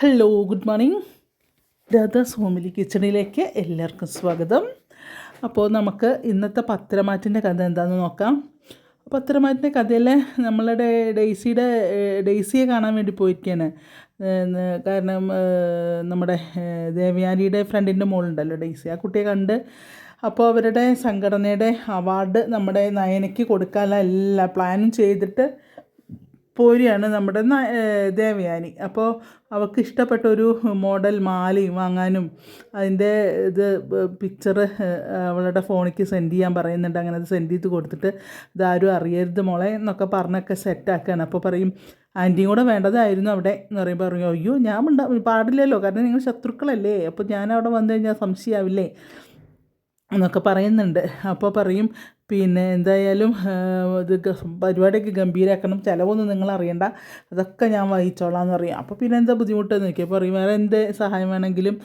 Hello good morning Dada's homely കിച്ചണിലേക്ക് എല്ലാവർക്കും സ്വാഗതം. അപ്പോൾ നമുക്ക് ഇന്നത്തെ പത്രമാറ്റിന്റെ കഥ എന്താണെന്ന് നോക്കാം. പത്രമാറ്റിന്റെ കഥയിലെ നമ്മളുടെ ഡെയ്സിയുടെ ഡെയ്സിയെ കാണാൻ വേണ്ടി പോയിരിക്കുകയാണ് കാരണം നമ്മുടെ ദേവയാനിയുടെ ഫ്രണ്ടിന്റെ മോളുണ്ടല്ലോ ഡെയ്സി. ആ കുട്ടിയെ കണ്ട് അപ്പോൾ അവരുടെ സംഘടനയുടെ അവാർഡ് നമ്മുടെ നയനയ്ക്ക് കൊടുക്കാനുള്ള എല്ലാ പ്ലാനും ചെയ്തിട്ട് പോരുകയാണ് നമ്മുടെ ദേവയാനി. അപ്പോൾ അവൾക്ക് ഇഷ്ടപ്പെട്ട ഒരു മോഡൽ മാലയും വാങ്ങാനും അതിന്റെ ഇത് പിക്ചർ അവളുടെ ഫോണിക്ക് സെൻഡ് ചെയ്യാൻ പറയുന്നുണ്ട്. അങ്ങനെ അത് സെൻഡ് ചെയ്ത് കൊടുത്തിട്ട് ഇതാരും അറിയരുത് മോളെ എന്നൊക്കെ പറഞ്ഞൊക്കെ സെറ്റാക്കുകയാണ് അപ്പോൾ പറയും ആന്റിയും കൂടെ വേണ്ടതായിരുന്നു അവിടെ. എന്ന് പറയുമ്പോൾ പറയും അയ്യോ ഞാൻ ഉണ്ടാ പാടില്ലല്ലോ. കാരണം നിങ്ങൾ ശത്രുക്കളല്ലേ. അപ്പോൾ ഞാൻ അവിടെ വന്നു കഴിഞ്ഞാൽ സംശയമാവില്ലേ എന്നൊക്കെ പറയുന്നുണ്ട്. അപ്പോൾ പറയും പിന്നെ എന്തായാലും ഇത് പരിപാടിയൊക്കെ ഗംഭീരമാക്കണം ചിലവൊന്നും നിങ്ങൾ അറിയണ്ട അതൊക്കെ ഞാൻ വഹിച്ചോളാം എന്ന് പറയും. അപ്പോൾ പിന്നെ എന്താ ബുദ്ധിമുട്ടെന്ന് നോക്കി അപ്പോൾ പറയും വേറെ എന്ത് സഹായം വേണമെങ്കിലും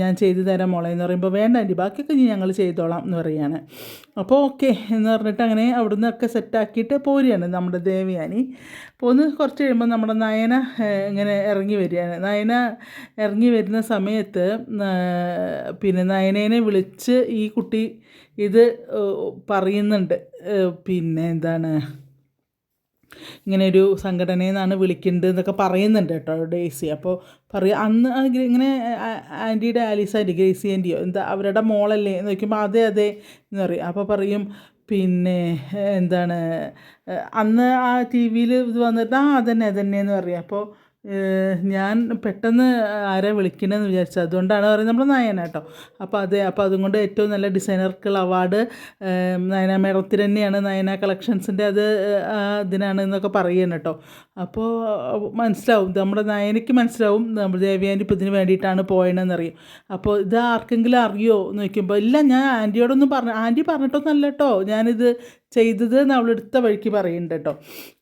ഞാൻ ചെയ്തു തരാം മോളെ എന്ന് പറയുമ്പോൾ വേണ്ട ആന്റി ബാക്കിയൊക്കെ ഇനി ഞങ്ങൾ ചെയ്തോളാം എന്ന് പറയുകയാണ് അപ്പോൾ ഓക്കെ എന്ന് പറഞ്ഞിട്ട് അങ്ങനെ അവിടുന്ന് ഒക്കെ സെറ്റാക്കിയിട്ട് പോരുകയാണ് നമ്മുടെ ദേവയാനി. പോന്ന് കുറച്ച് കഴിയുമ്പോൾ നമ്മുടെ നയന ഇങ്ങനെ ഇറങ്ങി വരികയാണ്. നയന ഇറങ്ങി വരുന്ന സമയത്ത് പിന്നെ നയനേനെ വിളിച്ച് ഈ കുട്ടി ഇത് പറയുന്നുണ്ട്. പിന്നെ എന്താണ്? ഇങ്ങനെ ഒരു സംഘടനയിൽ നിന്നാണ് വിളിക്കേണ്ടത് എന്നൊക്കെ പറയുന്നുണ്ട് കേട്ടോ ഡേസി അപ്പോൾ പറയുക അന്ന് ഇങ്ങനെ ആന്റിയുടെ ആലീസ് ആന്റി ഗ്രേസി ആന്റിയോ എന്താ അവരുടെ മോളല്ലേ എന്ന് ചോദിക്കുമ്പോൾ അതെ അതെ എന്ന് പറയും. അപ്പോൾ പറയും പിന്നെ എന്താണ് അന്ന് ആ ടി വിയിൽ ഇത് വന്നിട്ട് ആ അതന്നെ അതന്നെ എന്ന് പറയും. അപ്പോൾ ഞാൻ പെട്ടെന്ന് ആരെ വിളിക്കണമെന്ന് വിചാരിച്ചത് അതുകൊണ്ടാണ് പറയുന്നത് നമ്മൾ നയന കേട്ടോ അപ്പോൾ അതെ അപ്പോൾ അതുകൊണ്ട് ഏറ്റവും നല്ല ഡിസൈനർക്കുള്ള അവാർഡ് നയന മേളത്തിൽ തന്നെയാണ് നയന കളക്ഷൻസിന്റെ അത് ഇതിനാണ് എന്നൊക്കെ പറയുന്നത് കേട്ടോ അപ്പോൾ മനസ്സിലാവും. നമ്മുടെ നയനയ്ക്ക് മനസ്സിലാവും. നമ്മുടെ ദേവിയാന്റെ ഇപ്പോൾ ഇതിന് വേണ്ടിയിട്ടാണ് പോയതെന്നറിയും അപ്പോൾ ഇത് ആർക്കെങ്കിലും അറിയോ എന്ന് ചോദിക്കുമ്പോൾ ഇല്ല ഞാൻ ആന്റിയോടൊന്നും പറഞ്ഞു ആന്റി പറഞ്ഞിട്ടൊന്നല്ല കേട്ടോ ഞാനിത് ചെയ്തത് എന്ന് അവളെടുത്ത വഴിക്ക് പറയുന്നുണ്ട് കേട്ടോ.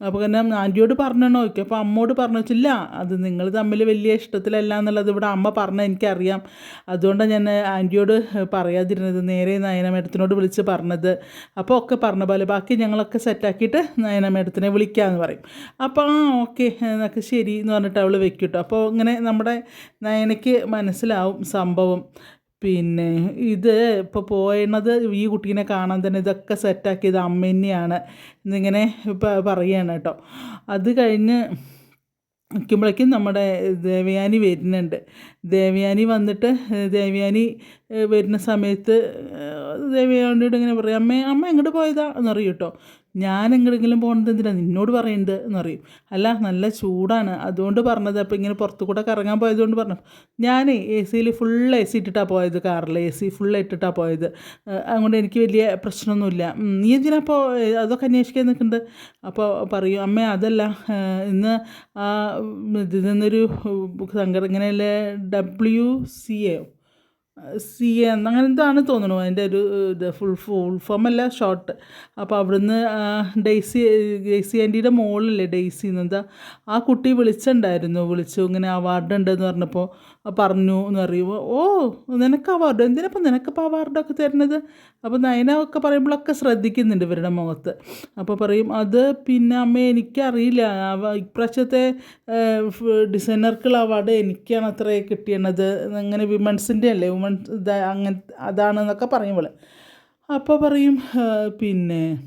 അപ്പോൾ കാരണം ആന്റിയോട് പറഞ്ഞണോ? ചോദിക്കും. അപ്പോൾ അമ്മോട് പറഞ്ഞു? വെച്ചില്ല അത് നിങ്ങൾ തമ്മിൽ വലിയ ഇഷ്ടത്തിലല്ല എന്നുള്ളത് ഇവിടെ അമ്മ പറഞ്ഞ എനിക്കറിയാം. അതുകൊണ്ടാണ് ഞാൻ ആന്റിയോട് പറയാതിരുന്നത്. നേരെ നയന മേഡത്തിനോട് വിളിച്ച് പറഞ്ഞത്. അപ്പോൾ ഒക്കെ പറഞ്ഞ പോലെ ബാക്കി ഞങ്ങളൊക്കെ സെറ്റാക്കിയിട്ട് നയന മേഡത്തിനെ വിളിക്കാമെന്ന് പറയും. അപ്പോൾ ആ ഓക്കെ എന്നൊക്കെ ശരി എന്ന് പറഞ്ഞിട്ട് അവൾ വെക്കും കേട്ടോ. അപ്പോൾ ഇങ്ങനെ നമ്മുടെ നയനയ്ക്ക് മനസ്സിലാവും സംഭവം. പിന്നെ ഇത് ഇപ്പോൾ പോയണത് ഈ കുട്ടീനെ കാണാൻ തന്നെ ഇതൊക്കെ സെറ്റാക്കിയത് അമ്മ തന്നെയാണ് എന്നിങ്ങനെ പറയുകയാണ് കേട്ടോ അത് കഴിഞ്ഞ് നിൽക്കുമ്പോഴേക്കും നമ്മുടെ ദേവയാനി വരുന്നുണ്ട്. ദേവയാനി വന്നിട്ട് ദേവയാനി വരുന്ന സമയത്ത് ദേവയാനിയോട് ഇങ്ങനെ പറയും അമ്മ അമ്മ എങ്ങോട്ട് പോയതാ? എന്നറിയും കേട്ടോ ഞാൻ എങ്ങോട്ടെങ്കിലും പോകണത് എന്തിനാ? നിന്നോട് പറയുന്നത് എന്നറിയും അല്ല നല്ല ചൂടാണ്. അതുകൊണ്ട് പറഞ്ഞത്. അപ്പോൾ ഇങ്ങനെ പുറത്തു കൂടെ കറങ്ങാൻ പോയതുകൊണ്ട് പറഞ്ഞു. ഞാൻ എ സിയിൽ ഫുൾ എ സി ഇട്ടിട്ടാണ് പോയത്. കാറിൽ എ സി ഫുൾ ഇട്ടിട്ടാണ് പോയത്. അതുകൊണ്ട് എനിക്ക് വലിയ പ്രശ്നമൊന്നുമില്ല. നീ എന്തിനാ അപ്പോൾ അതൊക്കെ അന്വേഷിക്കാൻ നിൽക്കുന്നുണ്ട് അപ്പോൾ പറയും അമ്മ അതല്ല. ഇന്ന് ഇതിൽ നിന്നൊരു സംഘടന ഇങ്ങനെയല്ലേ W C A C A അങ്ങനെ എന്താണ് തോന്നുന്നു അതിന്റെ ഒരു ഇത് ഫുൾ ഫുൾ ഫോം അല്ല ഷോർട്ട് അപ്പോൾ അവിടുന്ന് ഡെയ്സി ഡെയ്സി ആന്റിയുടെ മോളില്ലേ ഡെയ്സി എന്താ ആ കുട്ടി വിളിച്ചിട്ടുണ്ടായിരുന്നു. വിളിച്ചു ഇങ്ങനെ അവാർഡ് ഉണ്ടെന്ന് പറഞ്ഞപ്പോൾ പറഞ്ഞു എന്ന് പറയുമ്പോൾ ഓ നിനക്ക് അവാർഡ് എന്തിനപ്പം നിനക്കിപ്പോൾ അവാർഡൊക്കെ തരുന്നത്? അപ്പോൾ നയന ഒക്കെ പറയുമ്പോഴൊക്കെ ശ്രദ്ധിക്കുന്നുണ്ട് ഇവരുടെ മുഖത്ത്. അപ്പോൾ പറയും അത് പിന്നെ അമ്മ എനിക്കറിയില്ല. ഇപ്രാവശ്യത്തെ ഡിസൈനർക്കുള്ള അവാർഡ് എനിക്കാണ് അത്ര കിട്ടിയത്. അങ്ങനെ വിമൻസിന്റെ അല്ലേ വുമൻസ് അങ്ങനെ അതാണെന്നൊക്കെ പറയുമ്പോൾ അപ്പോൾ പറയും പിന്നെ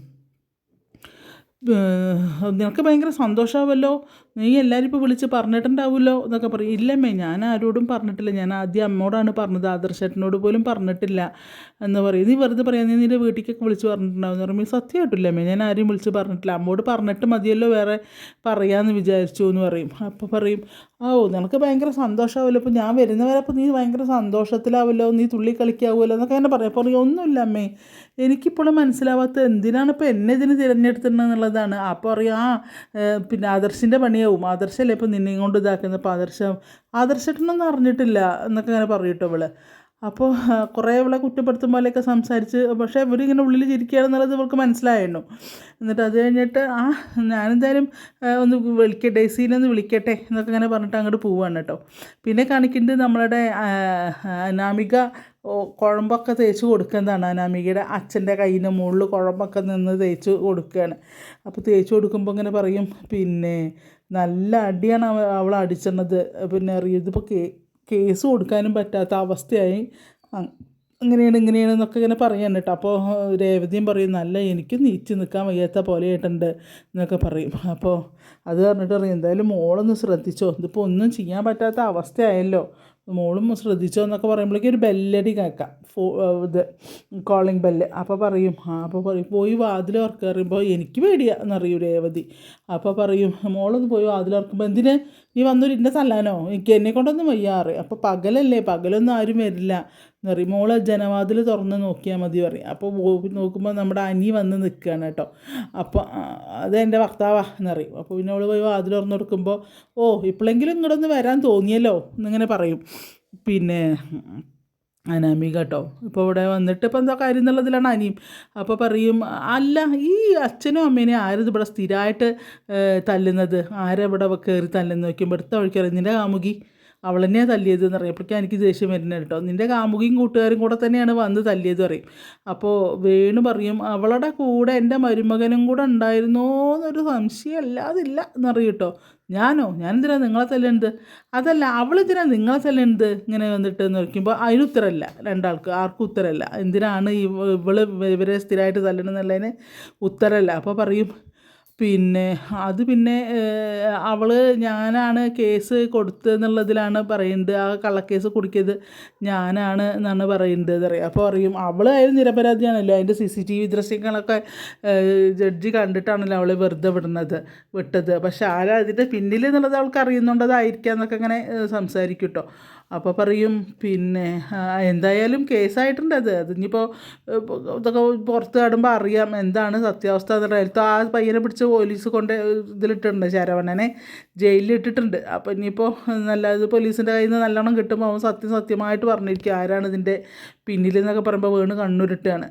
നിനക്ക് ഭയങ്കര സന്തോഷമാവല്ലോ നീ എല്ലാവരും ഇപ്പോൾ വിളിച്ച് പറഞ്ഞിട്ടുണ്ടാവുമല്ലോ എന്നൊക്കെ പറയും. ഇല്ലമ്മേ ഞാൻ ആരോടും പറഞ്ഞിട്ടില്ല. ഞാൻ ആദ്യം അമ്മോടാണ് പറഞ്ഞത്. ആദർശേട്ടനോട് പോലും പറഞ്ഞിട്ടില്ല എന്ന് പറയും. നീ വെറുതെ പറയാം നീ നിന്റെ വീട്ടിലേക്കൊക്കെ വിളിച്ച് പറഞ്ഞിട്ടുണ്ടാവും എന്ന് പറയുമ്പോൾ സത്യമായിട്ടില്ലമ്മേ ഞാൻ ആരെയും വിളിച്ച് പറഞ്ഞിട്ടില്ല. അമ്മോട് പറഞ്ഞിട്ട് മതിയല്ലോ വേറെ പറയാമെന്ന് വിചാരിച്ചു എന്ന് പറയും. അപ്പോൾ പറയും ഓ നിനക്ക് ഭയങ്കര സന്തോഷമാവുമല്ലോ അപ്പോൾ ഞാൻ വരുന്നവരെ അപ്പോൾ നീ ഭയങ്കര സന്തോഷത്തിലാവുമല്ലോ നീ തുള്ളി കളിക്കാവുമല്ലോ എന്നൊക്കെ അങ്ങനെ പറയാം. പറയും ഒന്നുമില്ല അമ്മേ എനിക്കിപ്പോഴും മനസ്സിലാവാത്ത എന്തിനാണ് ഇപ്പോൾ എന്നെ ഇതിന് തിരഞ്ഞെടുത്തിട്ടുണ്ടെന്നുള്ളതാണ്. അപ്പോൾ അറിയാം ആ പിന്നെ ആദർശിന്റെ പണിയാവും ആദർശല്ലേ ഇപ്പം നിന്നെയും കൊണ്ട് ഇതാക്കുന്നത്? അപ്പോൾ ആദർശം ആദർശട്ടനൊന്നും അറിഞ്ഞിട്ടില്ല എന്നൊക്കെ അങ്ങനെ പറയും കേട്ടോ ഇവൾ. അപ്പോൾ കുറേ ഇവളെ കുറ്റപ്പെടുത്തും പോലെയൊക്കെ സംസാരിച്ച് പക്ഷേ ഇവരിങ്ങനെ ഉള്ളിൽ ചിരിക്കുകയാണെന്നുള്ളത് ഇവൾക്ക് മനസ്സിലായിരുന്നു എന്നിട്ട് അത് കഴിഞ്ഞിട്ട് ആ ഞാനെന്തായാലും ഒന്ന് വിളിക്കട്ടെ ഡെയ്സീനെ ഒന്ന് വിളിക്കട്ടെ എന്നൊക്കെ ഇങ്ങനെ പറഞ്ഞിട്ട് അങ്ങോട്ട് പോവാണ് കേട്ടോ. പിന്നെ കാണിക്കുന്നത് നമ്മളുടെ അനാമിക കുഴമ്പൊക്കെ തേച്ച് കൊടുക്കുന്നതാണ്. അനാമികയുടെ അച്ഛന്റെ കയ്യിന്റെ മുകളിൽ കുഴമ്പൊക്കെ നിന്ന് തേച്ച് കൊടുക്കുകയാണ്. അപ്പോൾ തേച്ച് കൊടുക്കുമ്പോൾ ഇങ്ങനെ പറയും പിന്നെ നല്ല അടിയാണ് അവ അവൾ അടിച്ചണത് പിന്നെ ഇതിപ്പോൾ കേ കേസ് കൊടുക്കാനും പറ്റാത്ത അവസ്ഥയായി. ഇങ്ങനെയാണ് ഇങ്ങനെയാണ് എന്നൊക്കെ ഇങ്ങനെ പറയാൻ കേട്ടോ. അപ്പോൾ രേവതിയും പറയും നല്ല എനിക്ക് നീച്ച് നിൽക്കാൻ വയ്യാത്ത പോലെ ആയിട്ടുണ്ട് എന്നൊക്കെ പറയും. അപ്പോൾ അത് പറഞ്ഞിട്ട് പറയും എന്തായാലും മോളൊന്ന് ശ്രദ്ധിച്ചോ. ഇതിപ്പോൾ ഒന്നും ചെയ്യാൻ പറ്റാത്ത അവസ്ഥയായല്ലോ. മോളും ശ്രദ്ധിച്ചോ എന്നൊക്കെ പറയുമ്പോഴേക്കും ഒരു ബെല്ലടി കേൾക്കാം. ഫോ ഇത് കോളിംഗ് ബെല്ല് അപ്പോൾ പറയും ആ അപ്പോൾ പറയും പോയി വാതിൽ ഉറക്കുക പറയുമ്പോൾ എനിക്ക് പേടിയാ എന്നറിയൂ രേവതി. അപ്പോൾ പറയും മോളൊന്ന് പോയി വാതിൽ ഉറക്കുമ്പോൾ എന്തിന്? നീ വന്നൊരു ഇന്ന തല്ലാനോ? എനിക്ക് എന്നെ കൊണ്ടൊന്നും വയ്യാറ് അപ്പോൾ പകലല്ലേ പകലൊന്നും ആരും വരില്ല. എന്നറിയും. മോൾ ജനവാതിൽ തുറന്ന് നോക്കിയാൽ മതി പറയും. അപ്പോൾ നോക്കുമ്പോൾ നമ്മുടെ അനി വന്ന് നിൽക്കുകയാണ് കേട്ടോ. അപ്പോൾ അത് എന്റെ ഭർത്താവാ എന്നറിയും. അപ്പോൾ പിന്നെ അവൾ പോയി വാതിൽ തുറന്ന് കൊടുക്കുമ്പോൾ ഓ ഇപ്പോഴെങ്കിലും ഇങ്ങോട്ടൊന്ന് വരാൻ തോന്നിയല്ലോ എന്നിങ്ങനെ പറയും. പിന്നെ അനാമിക കേട്ടോ ഇപ്പോൾ ഇവിടെ വന്നിട്ട് ഇപ്പോൾ എന്താ കാര്യം എന്നുള്ളതിലാണ് അനിയും. അപ്പോൾ പറയും അല്ല ഈ അച്ഛനും അമ്മേനെ ആരത് ഇവിടെ സ്ഥിരമായിട്ട് തല്ലുന്നത്? ആരെവിടെ കയറി തല്ലെന്ന് നോക്കുമ്പോൾ എടുത്ത വഴിക്കറിയും നിന്റെ കാമുകി. അവൾ തന്നെയാണ് തല്ലിയത് എന്ന് അറിയപ്പോഴേക്കും എനിക്ക് ദേഷ്യം വരുന്നത് കേട്ടോ. നിന്റെ കാമുകിയും കൂട്ടുകാരും കൂടെ തന്നെയാണ് വന്ന് തല്ലിയത് പറയും. അപ്പോൾ വേണു പറയും അവളുടെ കൂടെ എന്റെ മരുമകനും കൂടെ ഉണ്ടായിരുന്നോ എന്നൊരു സംശയം അല്ലാതില്ല എന്നറിയും കേട്ടോ. ഞാനോ? ഞാൻ എന്തിനാ നിങ്ങളെ തല്ലുന്നത് അതല്ല അവളെന്തിനാ നിങ്ങളെ തല്ലുന്നത് ഇങ്ങനെ വന്നിട്ട് എന്ന് നോക്കുമ്പോൾ അതിന് ഉത്തരമല്ല. രണ്ടാൾക്ക് ആർക്കും ഉത്തരമല്ല. എന്തിനാണ് ഇവൾ ഇവരെ സ്ഥിരമായിട്ട് തല്ലണമെന്നുള്ളതിന് ഉത്തരമല്ല. അപ്പോൾ പറയും പിന്നെ അത് പിന്നെ അവൾ ഞാനാണ് കേസ് കൊടുത്തതെന്നുള്ളതിലാണ് പറയുന്നത് ആ കള്ളക്കേസ് കുടിക്കിയത് ഞാനാണ് എന്നാണ് പറയുന്നത് അറിയാം അപ്പോൾ അറിയും അവൾ നിരപരാധിയാണല്ലോ. അതിന്റെ സി സി ടി വി ദൃശ്യങ്ങളൊക്കെ ജഡ്ജി കണ്ടിട്ടാണല്ലോ അവളെ വെറുതെ വിടുന്നത് വിട്ടത്. പക്ഷെ ആരാ അതിന്റെ പിന്നിൽ എന്നുള്ളത് അവൾക്ക് അറിയുന്നുണ്ടതായിരിക്കാം എന്നൊക്കെ ഇങ്ങനെ സംസാരിക്കും കേട്ടോ അപ്പോൾ പറയും പിന്നെ എന്തായാലും കേസായിട്ടുണ്ട് അത്. അതിനിപ്പോൾ ഇതൊക്കെ പുറത്ത് കാടുമ്പോൾ അറിയാം എന്താണ് സത്യാവസ്ഥ എന്നുള്ള ആ പയ്യനെ പിടിച്ച് പോലീസ് കൊണ്ട് ഇതിലിട്ടുണ്ട് ശരവണനെ ജയിലിലിട്ടിട്ടുണ്ട്. അപ്പോൾ ഇനിയിപ്പോൾ നല്ല ഇത് പോലീസിന്റെ കയ്യിൽ നിന്ന് നല്ലോണം കിട്ടുമ്പോൾ അവൻ സത്യം സത്യമായിട്ട് പറഞ്ഞിരിക്കും ആരാണ് ഇതിന്റെ പിന്നിൽ എന്നൊക്കെ പറയുമ്പോൾ വീണ് കണ്ണുരുട്ടാണ്.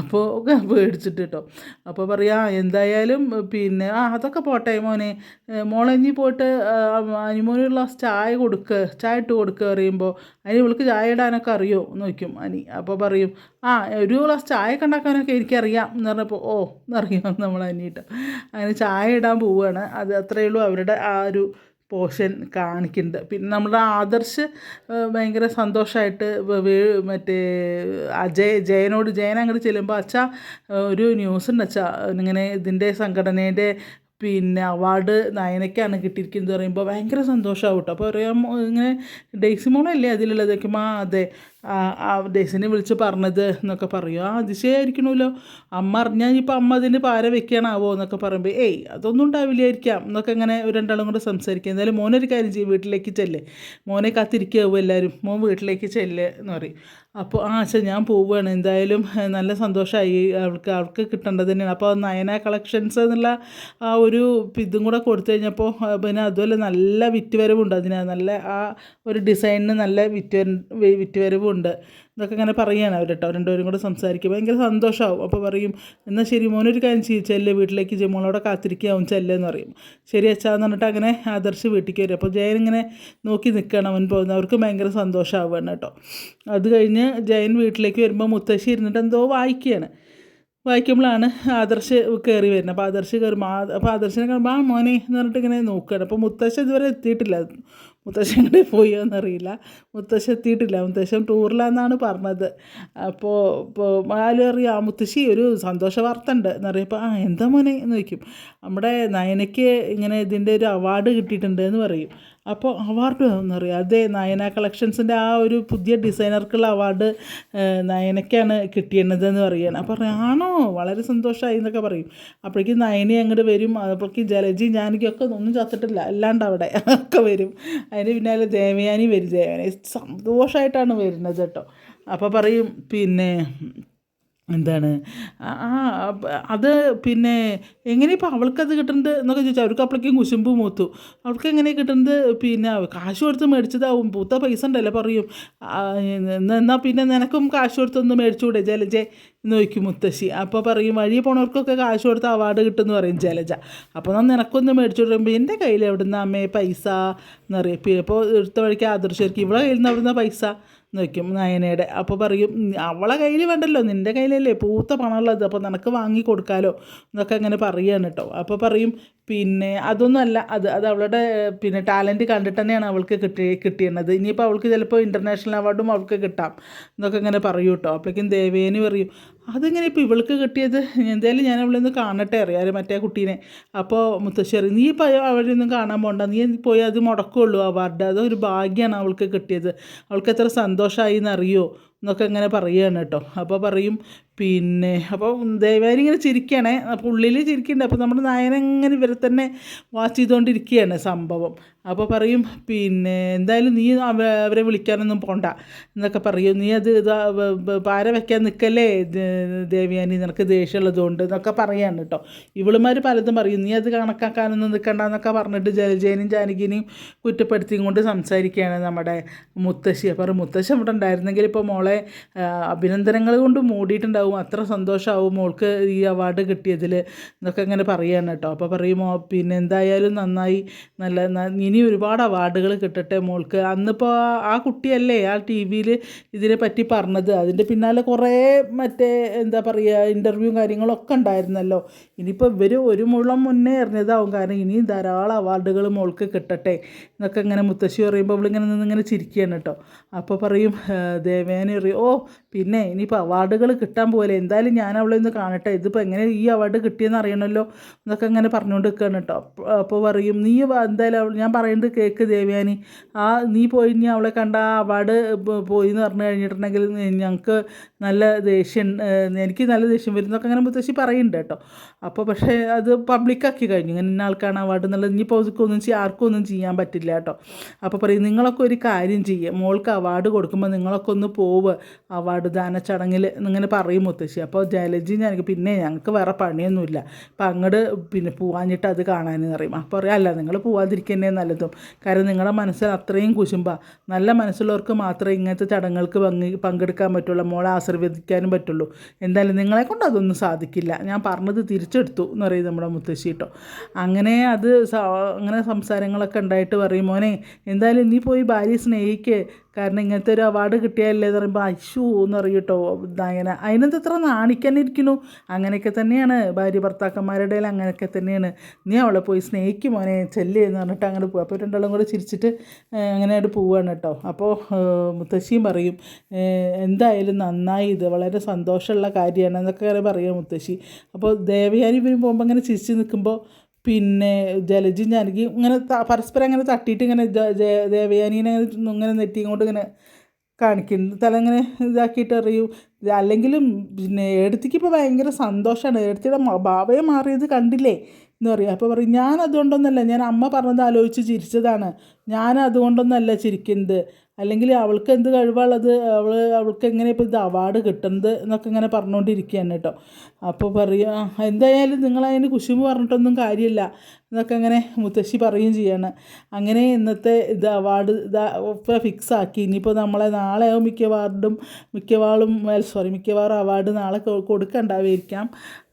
അപ്പോൾ പേടിച്ചിട്ട് കേട്ടോ അപ്പോൾ പറയാ എന്തായാലും പിന്നെ ആ അതൊക്കെ പോട്ടെ മോനെ. മോളഞ്ഞി പോയിട്ട് അനിമോന് ചായ കൊടുക്കുക ചായ ഇട്ട് കൊടുക്കുക പറയുമ്പോൾ അതിന് ഇവൾക്ക് ചായ ഇടാനൊക്കെ അറിയോ? എന്ന് അനി. അപ്പോൾ പറയും ആ ഒരു ഗ്ലാസ് ചായ ഒക്കെ ഉണ്ടാക്കാനൊക്കെ എനിക്കറിയാം. എന്ന് പറഞ്ഞപ്പോൾ ഓ എന്നറിയാം നമ്മൾ അനിയിട്ട് അങ്ങനെ ചായ ഇടാൻ പോവുകയാണ് അത് അത്രയേ ഉള്ളൂ അവരുടെ ആ ഒരു പോർഷൻ കാണിക്കുന്നുണ്ട്. പിന്നെ നമ്മുടെ ആദർശ് ഭയങ്കര സന്തോഷമായിട്ട് മറ്റേ അജയ് ജയനോട് ജയൻ അങ്ങോട്ട് ചെല്ലുമ്പോൾ അച്ഛാ ഒരു ന്യൂസ് ഉണ്ട് അച്ഛാ. ഇങ്ങനെ ഇതിന്റെ സംഘടനേന്റെ പിന്നെ അവാർഡ് നയനയ്ക്കാണ് കിട്ടിയിരിക്കുന്നത്. പറയുമ്പോൾ ഭയങ്കര സന്തോഷമാവും കേട്ടോ അപ്പോൾ പറയാം ഇങ്ങനെ ഡെയ്സി മോളല്ലേ അതിലുള്ളത്? ആ അതെ. ഡെയ്സിനെ വിളിച്ച് പറഞ്ഞത് എന്നൊക്കെ പറയും. ആ അതിശയായിരിക്കണമല്ലോ അമ്മ അറിഞ്ഞാൽ ഇനിയിപ്പോൾ അമ്മ അതിന് പാര വെക്കണാവോ എന്നൊക്കെ പറയുമ്പോൾ ഏയ് അതൊന്നും ഉണ്ടാവില്ലായിരിക്കാം എന്നൊക്കെ ഇങ്ങനെ രണ്ടാളും കൂടെ സംസാരിക്കുക എന്തായാലും മോനൊരു കാര്യം ചെയ്യും വീട്ടിലേക്ക് ചെല്ലേ. മോനെ കാത്തിരിക്കാവും എല്ലാവരും മോൻ വീട്ടിലേക്ക് ചെല്ലേ എന്ന് പറയും. അപ്പോൾ ആ ശരി ഞാൻ പോവുകയാണ്. എന്തായാലും നല്ല സന്തോഷമായി അവൾക്ക് അവൾക്ക് കിട്ടേണ്ടത് തന്നെയാണ്. അപ്പോൾ നയന കളക്ഷൻസ് എന്നുള്ള ആ ഒരു ഇതും കൂടെ കൊടുത്തു കഴിഞ്ഞപ്പോൾ പിന്നെ അതുപോലെ നല്ല വിറ്റുവരവുണ്ട് അതിന്. നല്ല ആ ഒരു ഡിസൈനിന് നല്ല വിറ്റ് വിറ്റുവരവുണ്ട് ഇതൊക്കെ ഇങ്ങനെ പറയുകയാണ് അവർ കേട്ടോ രണ്ടുപേരും കൂടെ സംസാരിക്കും ഭയങ്കര സന്തോഷമാവും അപ്പോൾ പറയും എന്നാൽ ശരി മോനൊരു കാര്യം ചെയ്യും. ചെല്ല് വീട്ടിലേക്ക് ജമോളോടെ കാത്തിരിക്കാവും. ചെല്ലെന്ന് പറയും. ശരി അച്ഛാന്ന് പറഞ്ഞിട്ട് അങ്ങനെ ആദർശ് വീട്ടിലേക്ക് വരും. അപ്പോൾ ജയൻ ഇങ്ങനെ നോക്കി നിൽക്കണം അവൻ പോകുന്നത്. അവർക്ക് ഭയങ്കര സന്തോഷമാവുകയാണ് കേട്ടോ. അത് കഴിഞ്ഞ് ജയൻ വീട്ടിലേക്ക് വരുമ്പോൾ മുത്തശ്ശി ഇരുന്നിട്ട് എന്തോ വായിക്കുകയാണ്. വായിക്കുമ്പോഴാണ് ആദർശ് കയറി വരുന്നത്. അപ്പോൾ ആദർശ് കയറുമ്പോൾ അപ്പോൾ ആദർശിനെ കാണുമ്പോൾ ആ മോനെ എന്ന് പറഞ്ഞിട്ട് ഇങ്ങനെ നോക്കുകയാണ്. അപ്പോൾ മുത്തശ്ശി ഇതുവരെ എത്തിയിട്ടില്ല. മുത്തശ്ശൻ കൂടെ പോയോ എന്നറിയില്ല മുത്തശ്ശൻ എത്തിയിട്ടില്ല. മുത്തശ്ശൻ ടൂറിലാന്നാണ് പറഞ്ഞത്. അപ്പോൾ ഇപ്പോൾ ആലും ആ മുത്തശ്ശി ഒരു സന്തോഷ വാർത്ത ഉണ്ട് എന്നറിയപ്പോൾ ആ എന്താ മോനെ എന്ന് ചോദിക്കും. നമ്മുടെ നയനയ്ക്ക് ഇങ്ങനെ ഇതിന്റെ ഒരു അവാർഡ് കിട്ടിയിട്ടുണ്ട് എന്ന് പറയും. അപ്പോൾ അവാർഡ് എന്നറിയാം അതേ നയന കളക്ഷൻസിന്റെ ആ ഒരു പുതിയ ഡിസൈനർക്കുള്ള അവാർഡ് നയനയ്ക്കാണ് എന്ന് പറയുകയാണ്. അപ്പോൾ ആണോ? വളരെ സന്തോഷമായി എന്നൊക്കെ പറയും. അപ്പോഴേക്കും നയനി അങ്ങോട്ട് വരും. അപ്പോഴേക്കും ജലജി ജാനകിയൊക്കെ ഒന്നും ചത്തിട്ടില്ല. അല്ലാണ്ട് അവിടെ ഒക്കെ വരും. അതിന് പിന്നാലെ ദേവയാനി വരും. ദേവയാനി സന്തോഷമായിട്ടാണ് വരുന്നത് കേട്ടോ. അപ്പോൾ പറയും പിന്നെ എന്താണ്? ആ അത് പിന്നെ എങ്ങനെ ഇപ്പോൾ അവൾക്കത് കിട്ടുന്നത് എന്നൊക്കെ ചോദിച്ചാൽ അവർക്ക് അപ്പോഴേക്കും കുശുമ്പ് മൂത്തു. അവൾക്ക് എങ്ങനെ കിട്ടുന്നത്? പിന്നെ കാശ് കൊടുത്ത് മേടിച്ചതാവും. പൂത്ത പൈസ ഉണ്ടല്ലോ പറയും. എന്നാൽ പിന്നെ നിനക്കും കാശ് കൊടുത്തൊന്ന് മേടിച്ചുകൂടെ ജലജ ചോദിക്കും മുത്തശ്ശി. അപ്പോൾ പറയും വഴി പോണവർക്കൊക്കെ കാശ് കൊടുത്ത് അവാർഡ് കിട്ടുമെന്ന് പറയും ജലജ. അപ്പോൾ എന്നാൽ നിനക്കൊന്ന് മേടിച്ചു കൊടുക്കുമ്പോൾ എന്റെ കയ്യിൽ എവിടുന്ന അമ്മേ പൈസ? എന്നറിയാം ഇപ്പോൾ എടുത്ത വഴിക്ക് ആദർശമായിരിക്കും ഇവിടെ കയ്യിൽ നിന്ന് അവിടുന്ന പൈസ? വയ്ക്കും നയനയുടെ. അപ്പോൾ പറയും അവളെ കയ്യിൽ വേണ്ടല്ലോ നിന്റെ കയ്യിലല്ലേ പൂത്ത പണമുള്ളത് അപ്പോൾ നിനക്ക് വാങ്ങി കൊടുക്കാലോ എന്നൊക്കെ അങ്ങനെ പറയുകയാണ് കേട്ടോ അപ്പോൾ പറയും പിന്നെ അതൊന്നുമല്ല. അത് അത് അവളുടെ പിന്നെ ടാലന്റ് കണ്ടിട്ട് തന്നെയാണ് അവൾക്ക് കിട്ടി കിട്ടിയിരുന്നത്. ഇനിയിപ്പോൾ അവൾക്ക് ചിലപ്പോൾ ഇന്റർനാഷണൽ അവാർഡും അവൾക്ക് കിട്ടാം എന്നൊക്കെ ഇങ്ങനെ പറയൂ കേട്ടോ അപ്പോഴേക്കും ദേവേനി പറയും അതിങ്ങനെ ഇപ്പോൾ ഇവൾക്ക് കിട്ടിയത്? എന്തായാലും ഞാൻ അവളെ ഒന്ന് കാണട്ടെ അറിയാം. മറ്റേ കുട്ടീനെ. അപ്പോൾ മുത്തശ്ശേരി നീ ഇപ്പോൾ അവളെ കാണാൻ പോകണ്ട നീ പോയി അത് മുടക്കുള്ളൂ. അവാർഡ് അതൊരു ഭാഗ്യമാണ് അവൾക്ക് കിട്ടിയത്. അവൾക്ക് എത്ര സന്തോഷമായി എന്നറിയോ? എന്നൊക്കെ ഇങ്ങനെ പറയുകയാണ് കേട്ടോ. അപ്പോൾ പറയും പിന്നെ അപ്പോൾ ദയവായി ഇങ്ങനെ ചിരിക്കുകയാണേ അപ്പോൾ ഉള്ളിൽ ചിരിക്കുന്നുണ്ട് അപ്പോൾ നമ്മുടെ നായനങ്ങനെ ഇവരെ തന്നെ വാച്ച് ചെയ്തുകൊണ്ടിരിക്കുകയാണ് സംഭവം. അപ്പോൾ പറയും പിന്നെ എന്തായാലും നീ അവരെ വിളിക്കാനൊന്നും പോണ്ട. എന്നൊക്കെ പറയും. നീ അത് പാര വയ്ക്കാൻ നിൽക്കല്ലേ ദേവിയാനി? നിനക്ക് ദേഷ്യമുള്ളതുകൊണ്ട് എന്നൊക്കെ പറയാണ് കേട്ടോ ഇവളുമാർ പലതും പറയും. നീ അത് കണക്കാക്കാനൊന്നും നിൽക്കണ്ട എന്നൊക്കെ പറഞ്ഞിട്ട് ജലജേനും ജാനകിനെയും കുറ്റപ്പെടുത്തിയും കൊണ്ട് സംസാരിക്കുകയാണ് നമ്മുടെ മുത്തശ്ശി. അപ്പോൾ മുത്തശ്ശി അവിടെ ഉണ്ടായിരുന്നെങ്കിൽ ഇപ്പോൾ മോളെ അഭിനന്ദനങ്ങൾ കൊണ്ട് മൂടിയിട്ടുണ്ടാവും. അത്ര സന്തോഷമാവും മോൾക്ക് ഈ അവാർഡ് കിട്ടിയതിൽ എന്നൊക്കെ ഇങ്ങനെ പറയുകയാണ് കേട്ടോ അപ്പോൾ പറയുമോ പിന്നെ എന്തായാലും നന്നായി നല്ല ന- ഇനി ഒരുപാട് അവാർഡുകൾ കിട്ടട്ടെ മോൾക്ക്. അന്നിപ്പോൾ ആ- കുട്ടിയല്ലേ ആ ടി വിയിൽ ഇതിനെ പറ്റി പറഞ്ഞത്. അതിന്റെ പിന്നാലെ കുറേ മറ്റേ എന്താ പറയുക ഇന്റർവ്യൂ കാര്യങ്ങളൊക്കെ ഉണ്ടായിരുന്നല്ലോ. ഇനിയിപ്പോൾ ഇവർ ഒരു മുളം മുന്നേ എറിഞ്ഞതാവും. കാരണം ഇനിയും ധാരാളം അവാർഡുകൾ മോൾക്ക് കിട്ടട്ടെ എന്നൊക്കെ ഇങ്ങനെ മുത്തശ്ശി പറയുമ്പോൾ അവളിങ്ങനെ നിന്നിങ്ങനെ ചിരിക്കുകയാണ് കേട്ടോ. അപ്പോൾ പറയും ദേവേനെ പറയും ഓ പിന്നെ ഇനിയിപ്പോൾ അവാർഡുകൾ കിട്ടാൻ പോലെ എന്തായാലും ഞാൻ അവളെ ഒന്ന് കാണട്ടെ. ഇതിപ്പോൾ എങ്ങനെ ഈ അവാർഡ് കിട്ടിയെന്ന് അറിയണമല്ലോ എന്നൊക്കെ ഇങ്ങനെ പറഞ്ഞുകൊണ്ട് നിൽക്കുകയാണ് കേട്ടോ. അപ്പോൾ പറയും നീ എന്തായാലും ഞാൻ ഞാൻ പറയുന്നത് കേക്ക് ദേവയാനി. ആ നീ പോയി നീ അവളെ കണ്ട ആ അവാർഡ് പോയി എന്ന് പറഞ്ഞു കഴിഞ്ഞിട്ടുണ്ടെങ്കിൽ ഞങ്ങൾക്ക് നല്ല ദേഷ്യം എനിക്ക് നല്ല ദേഷ്യം വരും എന്നൊക്കെ അങ്ങനെ മുത്തശ്ശി പറയുന്നുണ്ട് കേട്ടോ. അപ്പോൾ പക്ഷേ അത് പബ്ലിക്കാക്കി കഴിഞ്ഞു. ഇങ്ങനെ ഇന്ന ആൾക്കാണ് അവാർഡ് എന്നുള്ളത്. ഇനിയിപ്പോൾ ഒന്നും ചെയ്യാൻ ആർക്കും ഒന്നും ചെയ്യാൻ പറ്റില്ല കേട്ടോ. അപ്പോൾ പറയും നിങ്ങളൊക്കെ ഒരു കാര്യം ചെയ്യുക മോൾക്ക് അവാർഡ് കൊടുക്കുമ്പോൾ നിങ്ങളൊക്കെ ഒന്ന് പോവുക അവാർഡ് ദാന ചടങ്ങിൽ ഇങ്ങനെ പറയും മുത്തശ്ശി. അപ്പോൾ ജയലജി ഞാൻ പിന്നെ ഞങ്ങൾക്ക് വേറെ പണിയൊന്നുമില്ല. അപ്പം അങ്ങോട്ട് പിന്നെ പോവാഞ്ഞിട്ട് അത് കാണാനെന്ന് പറയും. അപ്പോൾ പറയാം അല്ല നിങ്ങൾ പോവാതിരിക്കുന്നേ നല്ലതും കാരണം നിങ്ങളുടെ മനസ്സിൽ അത്രയും കുശുമ്പ. നല്ല മനസ്സുള്ളവർക്ക് മാത്രമേ ഇങ്ങനത്തെ ചടങ്ങുകൾക്ക് പങ്ക് പങ്കെടുക്കാൻ പറ്റുള്ളൂ. മോളെ ആശീർവദിക്കാനും പറ്റുള്ളൂ. എന്തായാലും നിങ്ങളെ കൊണ്ട് അതൊന്നും സാധിക്കില്ല. ഞാൻ പറഞ്ഞത് തിരിച്ചെടുത്തു എന്ന് പറയും നമ്മുടെ മുത്തശ്ശി കേട്ടോ അങ്ങനെ അത് അങ്ങനെ സംസാരങ്ങളൊക്കെ ഉണ്ടായിട്ട് പറയും. മോനെ എന്തായാലും നീ പോയി ഭാര്യയെ സ്നേഹിക്ക്. കാരണം ഇങ്ങനത്തെ ഒരു അവാർഡ് കിട്ടിയല്ലേ എന്ന് പറയുമ്പോൾ അശു എന്ന് പറയും കേട്ടോ നയന അതിനെന്ത് ഇത്ര നാണിക്കാനിരിക്കുന്നു? അങ്ങനെയൊക്കെ തന്നെയാണ് ഭാര്യ ഭർത്താക്കന്മാരുടെ ഇടയിൽ അങ്ങനെയൊക്കെ തന്നെയാണ്. നീ അവളെ പോയി സ്നേഹിക്കും മോനെ ചെല്ലേ എന്ന് പറഞ്ഞിട്ട് അങ്ങോട്ട് പോകും അപ്പോൾ രണ്ടാളും കൂടെ ചിരിച്ചിട്ട് അങ്ങനെ പോവുകയാണ് കേട്ടോ. അപ്പോൾ മുത്തശ്ശിയും പറയും എന്തായാലും നന്നായി ഇത് വളരെ സന്തോഷമുള്ള കാര്യമാണ് എന്നൊക്കെ പറയും മുത്തശ്ശി. അപ്പോൾ ദേവയാനി ഇവരും പോകുമ്പോൾ അങ്ങനെ ചിരിച്ച് നിൽക്കുമ്പോൾ പിന്നെ ജലജും ജാനകി ഇങ്ങനെ പരസ്പരം അങ്ങനെ തട്ടിയിട്ട് ഇങ്ങനെ ദേവയാനീനെ ഇങ്ങനെ നെറ്റി കൊണ്ട് ഇങ്ങനെ കാണിക്കുന്നു തല ഇങ്ങനെ ഇതാക്കിയിട്ട് അറിയും അല്ലെങ്കിലും പിന്നെ എടുത്തിക്ക് ഇപ്പോൾ ഭയങ്കര സന്തോഷമാണ് എടുത്തിയുടെ ഭാവയെ മാറിയത് കണ്ടില്ലേ? എന്ന് പറയും. അപ്പോൾ പറയും ഞാൻ അതുകൊണ്ടൊന്നല്ല ഞാൻ അമ്മ പറഞ്ഞത് ആലോചിച്ച് ചിരിച്ചതാണ്. ഞാൻ അതുകൊണ്ടൊന്നല്ല ചിരിക്കുന്നത്. അല്ലെങ്കിൽ അവൾക്ക് എന്ത് കഴിവുള്ളത് അവൾ അവൾക്ക് എങ്ങനെ ഇപ്പോൾ ഇത് അവാർഡ് കിട്ടുന്നത് എന്നൊക്കെ ഇങ്ങനെ പറഞ്ഞുകൊണ്ടിരിക്കുകയാണ് കേട്ടോ. അപ്പോൾ പറയുക എന്തായാലും നിങ്ങളതിന് കുശുമ്പ് പറഞ്ഞിട്ടൊന്നും കാര്യമില്ല. എന്നൊക്കെ അങ്ങനെ മുത്തശ്ശി പറയുകയും ചെയ്യാണ്. അങ്ങനെ ഇന്നത്തെ ഇത് അവാർഡ് ഇതാ ഫിക്സ് ആക്കി. ഇനിയിപ്പോൾ നമ്മളെ നാളെ മിക്കവാറും മിക്കവാറും സോറി മിക്കവാറും അവാർഡ് നാളെ കൊടുക്കണ്ടാവായിരിക്കാം.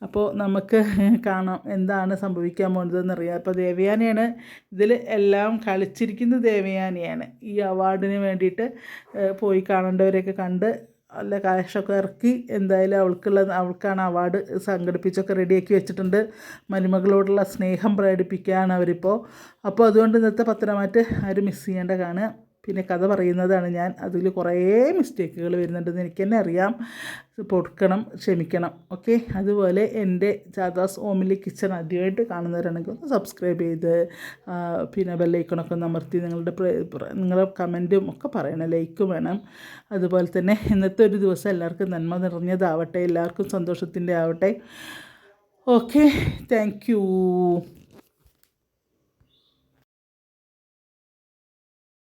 അപ്പോൾ നമുക്ക് കാണാം എന്താണ് സംഭവിക്കാൻ പോകുന്നതെന്ന് അറിയാം അപ്പോൾ ദേവയാനിയാണ് ഇതിൽ എല്ലാം കളിച്ചിരിക്കുന്നത്. ദേവയാനിയാണ് ഈ അവാർഡിന് വേണ്ടിയിട്ട് പോയി കാണേണ്ടവരെയൊക്കെ കണ്ട് നല്ല കാശൊക്കെ ഇറക്കി എന്തായാലും അവൾക്കുള്ള അവൾക്കാണ് അവാർഡ് സംഘടിപ്പിച്ചൊക്കെ റെഡിയാക്കി വെച്ചിട്ടുണ്ട്. മരുമകളോടുള്ള സ്നേഹം പ്രകടിപ്പിക്കുകയാണ് അവരിപ്പോൾ. അപ്പോൾ അതുകൊണ്ട് ഇന്നത്തെ പത്രമായിട്ട് ആരും മിസ് ചെയ്യേണ്ട കാണുക. പിന്നെ കഥ പറയുന്നതാണ് ഞാൻ. അതിൽ കുറേ മിസ്റ്റേക്കുകൾ വരുന്നുണ്ടെന്ന് എനിക്ക് തന്നെ അറിയാം. പൊടുക്കണം ക്ഷമിക്കണം. ഓക്കെ? അതുപോലെ എന്റെ ചാദാസ് ഓമിലി കിച്ചൺ ആദ്യമായിട്ട് കാണുന്നവരാണെങ്കിൽ ഒന്ന് സബ്സ്ക്രൈബ് ചെയ്ത് പിന്നെ ബെല്ലൈക്കണൊക്കെ അമർത്തി നിങ്ങളുടെ നിങ്ങളുടെ കമന്റും ഒക്കെ പറയണം. ലൈക്കും വേണം. അതുപോലെ തന്നെ ഇന്നത്തെ ഒരു ദിവസം എല്ലാവർക്കും നന്മ നിറഞ്ഞതാവട്ടെ. എല്ലാവർക്കും സന്തോഷത്തിന്റെ ആവട്ടെ. ഓക്കെ? Thank you